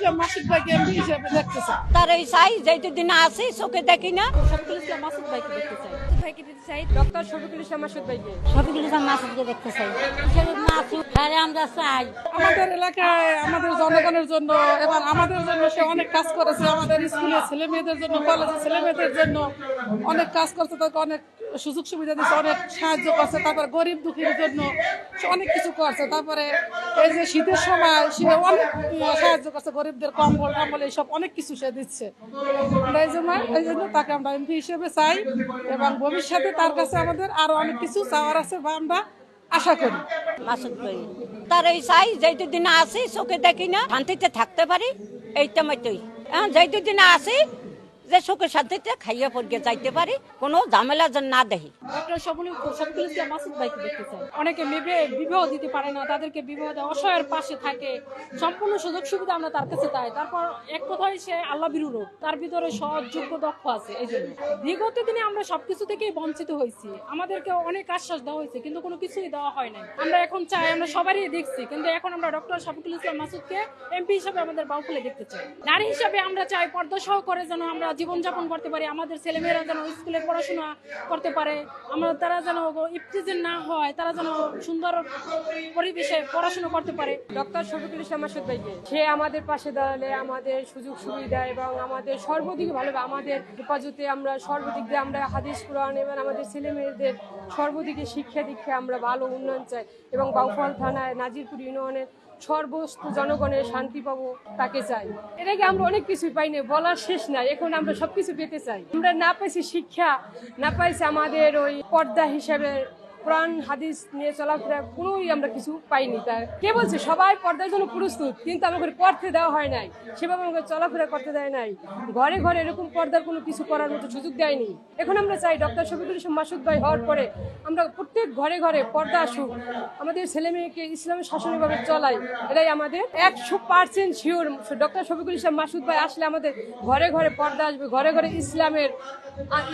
ইসলাম মাসুদ ভাইকে এমপি হিসেবে দেখতে চাই তার এই চাই যেই দিন আসি চোখে দেখি না। শফিকুল ইসলাম মাসুদ ভাইকে দেখতে চাই। ভাইকে দিতে চাই ডক্টর শফিকুল ইসলাম মাসুদ ভাইকে। শফিকুল ইসলাম মাসুদকে দেখতে চাই। মাসুদ আরে আমরা চাই। আমাদের এলাকায় আমাদের জনগণের জন্য এবং আমাদের জন্য সে অনেক কাজ করেছে। আমাদের স্কুলের ছেলে মেয়েদের জন্য কলেজের ছেলে মেয়েদের জন্য অনেক কাজ করছে। তাকে অনেক সুযোগ সুবিধা দিচ্ছে অনেক সাহায্য করছে, তারপর গরিব দুঃখীর জন্য অনেক কিছু করছে। তারপরে এই যে শীতের সময় সে অনেক সাহায্য করছে, গরিবদের কম্বল, টম্বল, এইসব অনেক কিছু সে দিচ্ছে। এই জন্য এই জন্য তাকে আমরা এমপি হিসেবে চাই এবং ভবিষ্যতে তার কাছে আমাদের আরও অনেক কিছু চাওয়ার আছে বা আমরা আশা করি। মাসুদ ভাই, তার এই চাই যেই দিন আসি, চোখে দেখি না, শান্তিতে থাকতে পারি, এইটা মতোই এখন যেই দিন আসি যে সুখে শান্তিতে খাইয়ে পড়িয়ে যাইতে পারি, কোনো ঝামেলা যেন না দেখি। অনেকে বিবে- বিবাহ দিতে পারে না, তাদেরকে বিবাহ দেয় অসহায়ের পাশে থাকে। সম্পূর্ণ সুযোগ সুবিধা আমরা তার কাছে তারপর এক সে আল্লাহ তার ভিতরে দক্ষ আছে, এই জন্য। বিগত দিনে আমরা সবকিছু থেকেই বঞ্চিত হয়েছি। আমাদেরকে অনেক আশ্বাস দেওয়া হয়েছে, কিন্তু কোনো কিছুই দেওয়া হয় নাই। আমরা এখন চাই, আমরা সবারই দেখছি, কিন্তু এখন আমরা ডক্টর শফিকুল ইসলাম মাসুদকে এমপি হিসাবে আমাদের বাউফুলে দেখতে চাই। নারী হিসাবে আমরা চাই পর্দা করে যেন আমরা জীবনযাপন করতে পারি, আমাদের ছেলেমেয়েরা যেন স্কুলে পড়াশোনা করতে পারে, আমরা তারা যেন ইফতিজেন না হয়, তারা যেন সুন্দর পরিবেশে পড়াশোনা করতে পারে। ডক্টর শফিকুল ইসলাম মাসুদ ভাইকে, সে আমাদের পাশে দাঁড়ালে আমাদের সুযোগ সুবিধা এবং আমাদের সর্বদিকে ভালো, আমাদের হেফাজতে আমরা সর্বদিক দিয়ে আমরা হাদিস, কোরআন এবং আমাদের ছেলেমেয়েদের সর্বদিকে শিক্ষা দীক্ষা আমরা ভালো উন্নয়ন চাই এবং বাউফল থানায় নাজিরপুর ইউনিয়নের সর্বস্ত জনগণের শান্তি পাবো তাকে চাই। এর আগে আমরা অনেক কিছু পাই না বলার শেষ নাই। এখন আমরা সবকিছু পেতে চাই। আমরা না পাইছি শিক্ষা, না পাইছি আমাদের ওই পর্দা হিসাবে কোরআন, হাদিস নিয়ে চলাফেরা কোনোই আমরা কিছু পাইনি তার। কে বলছে? সবাই পর্দার জন্য প্রস্তুত, কিন্তু আমাকে পড়তে দেওয়া হয় নাই। সেভাবে আমাকে চলাফেরা করতে দেয় নাই। ঘরে ঘরে এরকম পর্দার কোনো কিছু করার মতো সুযোগ দেয়নি। এখন আমরা চাই ডক্টর শফিকুল ইসলাম মাসুদ ভাই হওয়ার পরে আমরা প্রত্যেক ঘরে ঘরে পর্দা আসুক, আমাদের ছেলে মেয়েকে ইসলামের শাসনভাবে চলাই। এটাই আমাদের একশো percent sure doctor Shafiqul Islam Masud ভাই আসলে আমাদের ঘরে ঘরে পর্দা আসবে, ঘরে ঘরে ইসলামের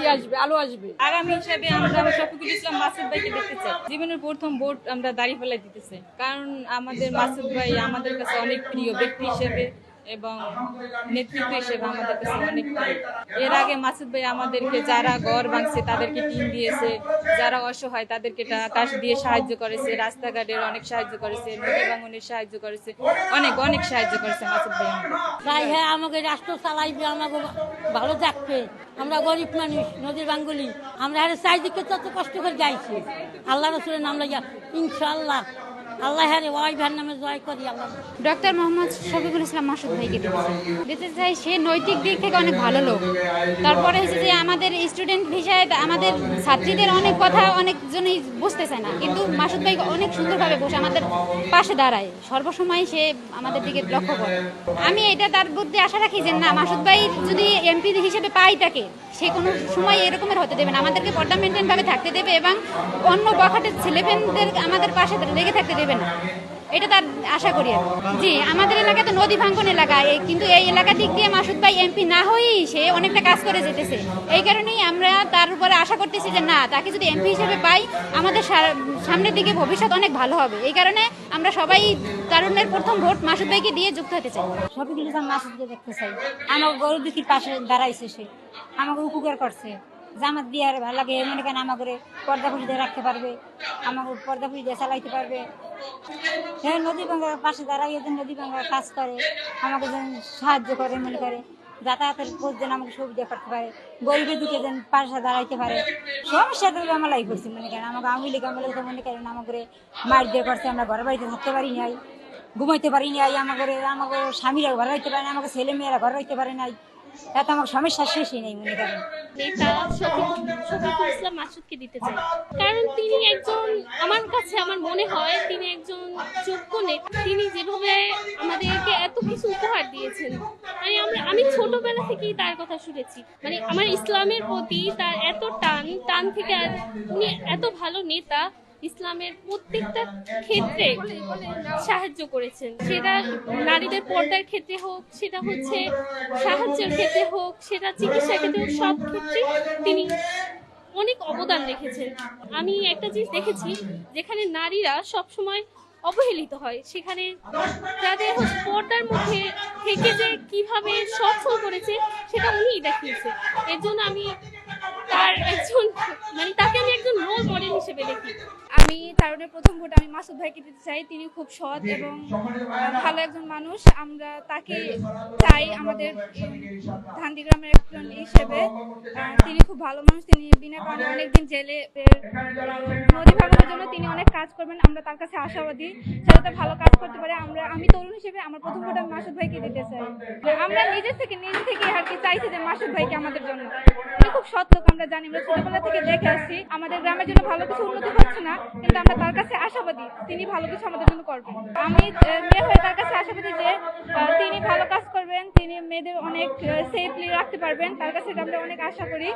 ই আসবে, আলো আসবে। আগামী হিসাবে আমরা শফিকুল ইসলাম মাসুদ ভাইকে দেখতে জীবনের প্রথম ভোট আমরা দাঁড়িয়ে ফেলাই দিতে চাই কারণ আমাদের মাসুদ ভাই আমাদের কাছে অনেক প্রিয় ব্যক্তি হিসেবে। এবং নেতৃত্ব হিসেবে আমাদের কাছে অনেক এর আগে মাসুদ ভাই আমাদেরকে যারা ঘর ভাঙছে তাদেরকে টিম দিয়েছে। যারা অসহায় তাদেরকে টাকা দিয়ে সাহায্য করেছে। রাস্তাঘাটের অনেক সাহায্য করেছে নদী ভাঙনের সাহায্য করেছে। অনেক অনেক সাহায্য করেছে মাসুদ ভাই তাই হ্যাঁ আমাকে রাষ্ট্র চালাইবে আমাকে ভালো থাকবে আমরা গরিব মানুষ নদীর বাঙ্গুলি। আমরা হ্যাঁ চাই দিকে তত কষ্ট করে যাইছি। আল্লাহ রসুলের নাম লাগিয়া ইনশাল্লাহ আল্লাহ ওয়াই ভাইয়ের নামে জয় করি, আল্লাহ। ডক্টর মোহাম্মদ শফিকুল ইসলাম মাসুদ ভাইকে দিতে চাই সে নৈতিক দিক থেকে অনেক ভালো লোক। তারপরে হচ্ছে যে আমাদের স্টুডেন্ট হিসাবে আমাদের ছাত্রীদের অনেক কথা অনেকজনই বুঝতে চায় না। কিন্তু মাসুদ ভাই অনেক সুন্দরভাবে বসে আমাদের পাশে দাঁড়ায়। সর্বসময় সে আমাদের দিকে লক্ষ্য করে। আমি এটা তার বুদ্ধি আশা রাখি যে না, মাসুদ ভাই যদি এমপি হিসেবে পাই তাকে, সে কোনো সময় এরকমের হতে দেবে না। আমাদেরকে পর্দা মেনটেন ভাবে থাকতে দেবে এবং অন্য বখাটের ছেলেপেনদের আমাদের পাশে লেগে থাকতে দেবে। না। এটা তার আশা করি জি, আমাদের এলাকা তো নদী ভাঙ্গন এলাকা কিন্তু এই এলাকা দিক দিয়ে মাসুদ ভাই এমপি না হয়েই সে অনেকটা কাজ করে যেতেছে। এই কারণেই আমরা তার উপরে আশা করতেছি যে না, তাকে যদি এমপি হিসেবে পাই, আমাদের সামনের দিকে ভবিষ্যৎ অনেক ভালো হবে। এই কারণে আমরা সবাই তারুণ্যের প্রথম ভোট মাসুদ ভাইকে দিয়ে যুক্ত হতে চাই। শফিকুল ইসলাম মাসুদকে দেখতে চাই। আমার গরু দুঃখীর পাশে দাঁড়াইছে সে। আমাকে উপকার করছে। জামাত দিয়ে আর ভালো লাগে, মনে করেন আমাকে পর্দা ফুটি দিয়ে রাখতে পারবে আমাকে পর্দা ফুটি দিয়ে চালাইতে পারবে। হ্যাঁ নদী ভাঙ্গার পাশে দাঁড়াই যে নদী ভাঙ্গার কাজ করে আমাকে যেন সাহায্য করে, মনে করে, যাতায়াতের খোঁজ যেন আমাকে সুবিধা করতে পারে গরিবের দিকে যেন পাশে দাঁড়াইতে পারে। সমস্যা তো আমার লাই করছি মনে করেন আমাকে আওয়ামী লীগ আমলে তো মনে করেন আমাকে মার দিয়ে করছে, আমরা ঘর বাড়িতে থাকতে পারি নাই, ঘুমাইতে পারি নাই আমাকে আমাকে স্বামীরা ঘরে রাখতে পারে না আমাকে ছেলে মেয়েরা ঘরে রাখতে পারে নাই। এত আমার সমস্যা শেষই নেই, মনে করেন। ইসলাম মাসুদকে দিতে চাই কারণ তিনি একজন, আমার কাছে আমার মনে হয় তিনি একজন যোগ্য নেতা। তিনি যেভাবে আমাদেরকে এত কিছু উপহার দিয়েছেন। মানে আমরা, আমি ছোটবেলা থেকেই তার কথা শুনেছি। মানে আমার ইসলামের প্রতি তার এত টান টান থেকে উনি এত ভালো নেতা ইসলামের প্রত্যেকটা ক্ষেত্রে সাহায্য করেছেন। সেটা নারীদের পর্দার ক্ষেত্রে হোক, সেটা হচ্ছে সাহায্যের ক্ষেত্রে হোক, সেটা চিকিৎসার ক্ষেত্রে হোক, সব ক্ষেত্রে তিনি অনেক অবদান রেখেছেন। আমি একটা জিনিস দেখেছি, যেখানে নারীরা সব সময় অবহেলিত হয়। সেখানে হচ্ছে পর্দার মধ্যে থেকে যে কীভাবে সফল করেছে, সেটা উনিই দেখিয়েছে। এর জন্য আমি তার একজন মানে তাকে আমি একজন রোল মডেল হিসেবে দেখি তারুণের প্রথম ভোট আমি মাসুদ ভাইকে দিতে চাই। তিনি খুব সৎ এবং ভালো একজন মানুষ। আমরা তাকে চাই আমাদের ধান্দি গ্রামের একজন হিসেবে। তিনি খুব ভালো মানুষ তিনি বিনা কারণে অনেকদিন জেলে নদী ভাঙানোর জন্য তিনি অনেক কাজ করবেন আমরা তার কাছে আশাবাদী সে যাতে ভালো কাজ করতে পারে। আমরা আমি তরুণ হিসেবে আমার প্রথম ভোট আমি মাসুদ ভাইকে দিতে চাই। আমরা নিজের থেকে নিজে থেকে আর কি চাইছি যে মাসুদ ভাইকে আমাদের জন্য। খুব সৎ লোক আমরা জানি। আমরা ছোটবেলা থেকে দেখে আসছি আমাদের গ্রামের জন্য ভালো কিছু উন্নতি হচ্ছে না কিন্তু আমরা তার কাছে আশাবাদী, তিনি ভালো কিছু আমাদের জন্য করবেন। আমি মেয়ে হয়ে তার কাছে আশাবাদী যে তিনি ভালো কাজ করবেন, তিনি মেয়েদের অনেক সেফলি রাখতে পারবেন, তার কাছে আমরা অনেক আশা করি।